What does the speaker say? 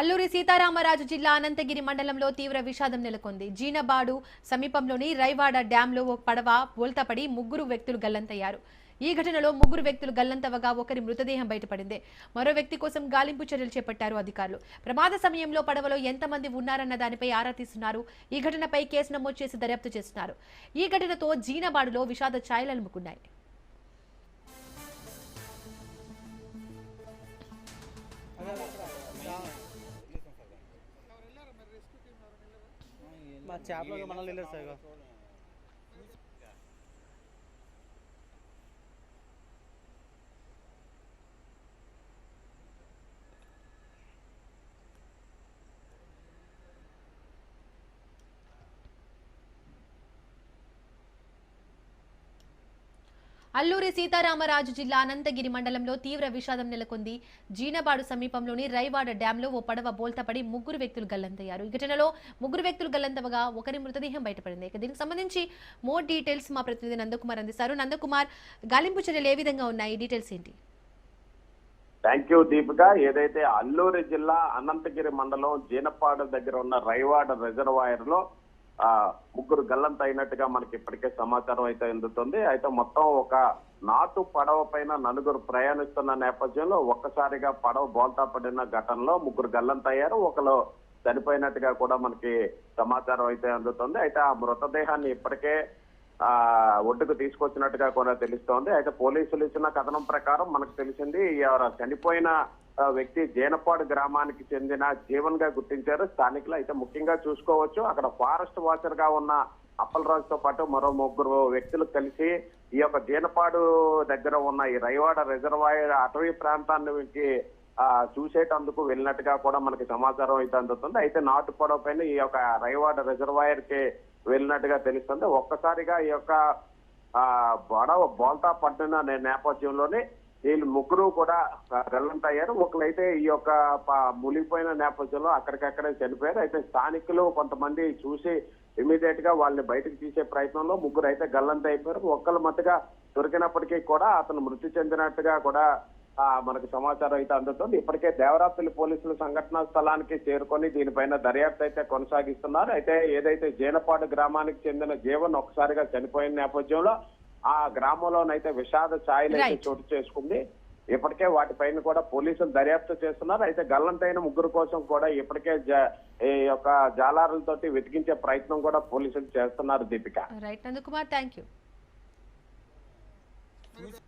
అల్లూరి సీతారామరాజు జిల్లా అనంతగిరి మండలంలో తీవ్ర విషాదం నెలకొంది. జీనబాడు సమీపంలోని రైవాడ డ్యాంలో ఓ పడవ బోల్తపడి ముగ్గురు వ్యక్తులు గల్లంతయ్యారు. ఈ ఘటనలో ముగ్గురు వ్యక్తులు గల్లంతవగా ఒకరి మృతదేహం బయటపడింది. మరో వ్యక్తి కోసం గాలింపు చర్యలు చేపట్టారు అధికారులు. ప్రమాద సమయంలో పడవలో ఎంతమంది ఉన్నారన్న దానిపై ఆరా తీస్తున్నారు. ఈ ఘటనపై కేసు నమోదు చేసి దర్యాప్తు చేస్తున్నారు. ఈ ఘటనతో జీనబాడులో విషాద ఛాయలు అలుముకున్నాయి మా చేపలు మనల్ని వెళ్ళారు అల్లూరి సీతారామరాజు జిల్లా అనంతగిరి మండలంలో తీవ్ర విషాదం నెలకొంది. జీనబాడు సమీపంలోని రైవాడ డ్యాంలో ఓ పడవ బోల్తపడి ముగ్గురు వ్యక్తులు గల్లంతయ్యారు. ఈ ఘటనలో ముగ్గురు వ్యక్తులు గల్లంతవగా ఒకరి మృతదేహం బయటపడింది. ఇక దీనికి సంబంధించి మోర్ డీటెయిల్స్ మా ప్రతినిధి నందకుమార్ అందిస్తారు. నందకుమార్ గాలింపు చర్యలు ఏ విధంగా ఉన్నాయి? డీటెయిల్స్ ఏంటి? Thank you Deepika. ఏదైతే అల్లూరి జిల్లా అనంతగిరి మండలం జీనపాడు దగ్గర ఉన్న రైవాడ రిజర్వాయర్లో ముగ్గురు గల్లంత అయినట్టుగా మనకి ఇప్పటికే సమాచారం అయితే అందుతుంది. అయితే మొత్తం ఒక నాటు పడవ పైన నలుగురు ప్రయాణిస్తున్న నేపథ్యంలో ఒక్కసారిగా పడవ బోల్తా పడిన ఘటనలో ముగ్గురు గల్లంత అయ్యారు. ఒకరు చనిపోయినట్టుగా కూడా మనకి సమాచారం అయితే అందుతుంది. అయితే ఆ మృతదేహాన్ని ఇప్పటికే ఆ ఒడ్డుకు తీసుకొచ్చినట్టుగా కూడా తెలుస్తోంది. అయితే పోలీసులు ఇచ్చిన కథనం ప్రకారం మనకు తెలిసింది ఎవరు చనిపోయిన వ్యక్తి జేనపాడు గ్రామానికి చెందిన జీవన్గా గుర్తించారు. స్థానికులు అయితే ముఖ్యంగా చూసుకోవచ్చు. అక్కడ ఫారెస్ట్ వాచర్గా ఉన్న అప్పలరాజుతో పాటు మరో ముగ్గురు వ్యక్తులు కలిసి ఈ యొక్క జీనపాడు దగ్గర ఉన్న ఈ రైవాడ రిజర్వాయర్ అటవీ ప్రాంతానికి ఆ చూసేటందుకు వెళ్ళినట్టుగా కూడా మనకి సమాచారం అయితే అందుతుంది. అయితే నాటు పడవ పైన ఈ యొక్క రైవాడ రిజర్వాయర్కి వెళ్ళినట్టుగా తెలుస్తుంది. ఒక్కసారిగా ఈ యొక్క ఆ బోల్తా పట్టిన నేపథ్యంలోనే వీళ్ళు ముగ్గురు కూడా గల్లంత అయ్యారు. ఒకరైతే ఈ యొక్క మునిగిపోయిన నేపథ్యంలో అక్కడికక్కడే చనిపోయారు. అయితే స్థానికులు కొంతమంది చూసి ఇమీడియట్గా వాళ్ళని బయటకు తీసే ప్రయత్నంలో ముగ్గురు అయితే గల్లంత అయిపోయారు. ఒక్కరు మట్టుగా దొరికినప్పటికీ కూడా అతను మృతి చెందినట్టుగా కూడా ఆ, మనకు సమాచారం అయితే అందుతుంది. ఇప్పటికే దేవరాపల్లి పోలీసులు సంఘటనా స్థలానికి చేరుకొని దీనిపైన దర్యాప్తు అయితే కొనసాగిస్తున్నారు. అయితే ఏదైతే జీనపాడు గ్రామానికి చెందిన జీవన్ ఒకసారిగా చనిపోయిన నేపథ్యంలో ఆ గ్రామంలోనైతే విషాద ఛాయలు అయితే. చోటు చేసుకుంది. ఇప్పటికే వాటిపైన కూడా పోలీసులు దర్యాప్తు చేస్తున్నారు. అయితే గల్లంతైన ముగ్గురు కోసం కూడా ఇప్పటికే ఈ యొక్క జాలారులతోటి వెతికించే ప్రయత్నం కూడా పోలీసులు చేస్తున్నారు Deepika. Right Nandakumar thank you